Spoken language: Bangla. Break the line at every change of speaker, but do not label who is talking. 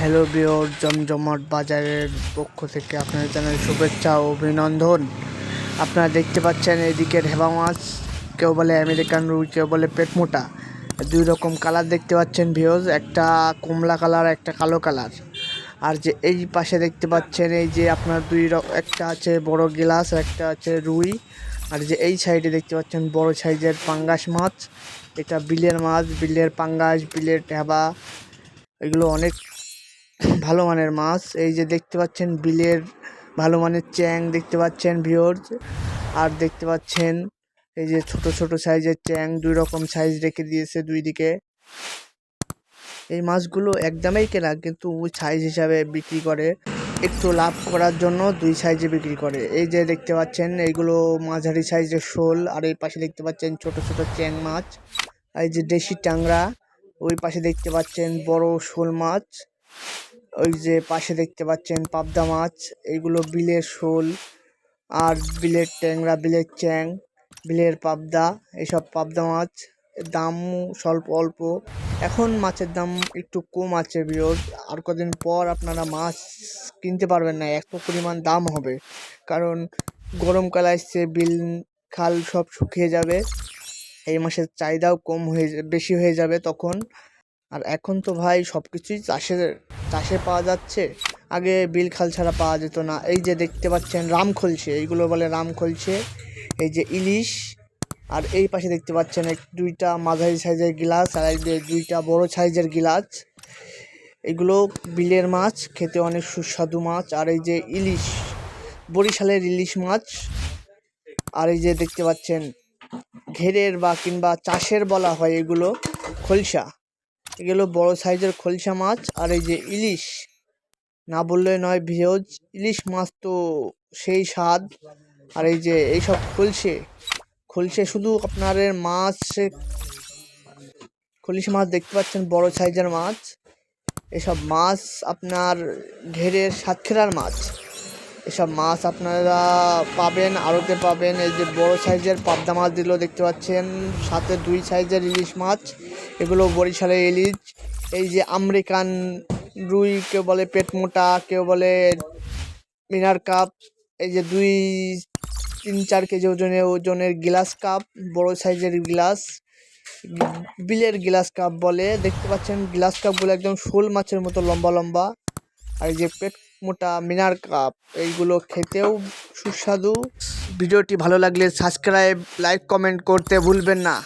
হ্যালো বিওর জমজমাট বাজারের পক্ষ থেকে আপনাদের জানাই শুভেচ্ছা ও অভিনন্দন। আপনারা দেখতে পাচ্ছেন এদিকে ঢেবা মাছ, কেউ বলে আমেরিকান রুই, কেউ বলে পেট মোটা। দুই রকম কালার দেখতে পাচ্ছেন ভিওজ একটা কমলা কালার, একটা কালো কালার। আর যে এই পাশে দেখতে পাচ্ছেন এই যে আপনার দুই একটা আছে বড় গিলাস, একটা আছে রুই। আর যে এই সাইডে দেখতে পাচ্ছেন বড় সাইজের পাঙ্গাস মাছ। এটা বিলের মাছ, বিলের পাঙ্গাস, বিলের ঢেবা এগুলো অনেক ভালো মানের মাছ। এই যে দেখতে পাচ্ছেন বিলের ভালো মানের চ্যাং দেখতে পাচ্ছেন ভিওর্স। আর দেখতে পাচ্ছেন এই যে ছোট ছোট সাইজের চ্যাং, দুই রকম সাইজ রেখে দিয়েছে দুই দিকে। এই মাছগুলো একদমই কেনা, কিন্তু ওই সাইজ হিসাবে বিক্রি করে। একটু লাভ করার জন্য দুই সাইজে বিক্রি করে। এই যে দেখতে পাচ্ছেন, এইগুলো মাঝারি সাইজের শোল, আর এই পাশে দেখতে পাচ্ছেন ছোট ছোট চ্যাং মাছ। এই যে দেশি ট্যাংরা, ওই পাশে দেখতে পাচ্ছেন বড় শোল মাছ। ওই যে পাশে দেখতে পাচ্ছেন পাবদা মাছ এইগুলো বিলের শোল আর বিলের ট্যাংরা, বিলের চ্যাং, বিলের পাবদা এইসব পাবদা মাছ। দাম স্বল্প অল্প। এখন মাছের দাম একটু কম আছে বিরোধ। আর কদিন পর আপনারা মাছ কিনতে পারবেন না, এত পরিমাণ দাম হবে। কারণ গরমকাল আসছে, বিল, খাল সব শুকিয়ে যাবে। এই মাসের চাহিদাও কম হয়ে, বেশি হয়ে যাবে তখন। আর এখন তো ভাই সব কিছুই চাষের, চাষে পাওয়া যাচ্ছে। আগে বিল খাল ছাড়া পাওয়া যেত না। এই যে দেখতে পাচ্ছেন রাম খলছে এইগুলো বলে রাম খলছে এই যে ইলিশ, আর এই পাশে দেখতে পাচ্ছেন এক, দুইটা মাঝারি সাইজের গিলাস, আর এই যে দুইটা বড় সাইজের গিলাস। এগুলো বিলের মাছ, খেতে অনেক সুস্বাদু মাছ। আর এই যে ইলিশ, বরিশালের ইলিশ মাছ। আর এই যে দেখতে পাচ্ছেন ঘেরের বা কিংবা চাষের বলা হয় এগুলো খলসা। এগুলো বড় সাইজের খলসা মাছ আর এই যে ইলিশ। না বললে নয় ভিওজ, ইলিশ মাছ তো সেই স্বাদ। আর এই যে এইসব খলসে খলসে শুধু আপনার মাছ খলিশ মাছ দেখতে পাচ্ছেন বড় সাইজের মাছ। এসব মাছ আপনার ঘেরের সাতক্ষীরার মাছ। এসব মাছ আপনারা পাবেন আড়তে পাবেন। এই যে বড় সাইজের পাবদা মাছ দিল দেখতে পাচ্ছেন। সাথে দুই সাইজের ইলিশ মাছ, এগুলো বরিশালের ইলিশ। এই যে আমেরিকান রুই, কেউ বলে পেট মোটা, কেউ বলে মিনার কাপ। এই যে দুই, তিন, চার কেজি ওজনের ওজনের গ্লাস কাপ, বড় সাইজের গ্লাস। বিলের গ্লাস কাপ বলে। দেখতে পাচ্ছেন, গ্লাস কাপগুলো একদম শোল মাছের মতো লম্বা লম্বা। আর এই যে পেট মোটা মিনার কাপ, এইগুলো খেতেও সুস্বাদু। ভিডিওটি ভালো লাগলে সাবস্ক্রাইব লাইক কমেন্ট করতে ভুলবেন না।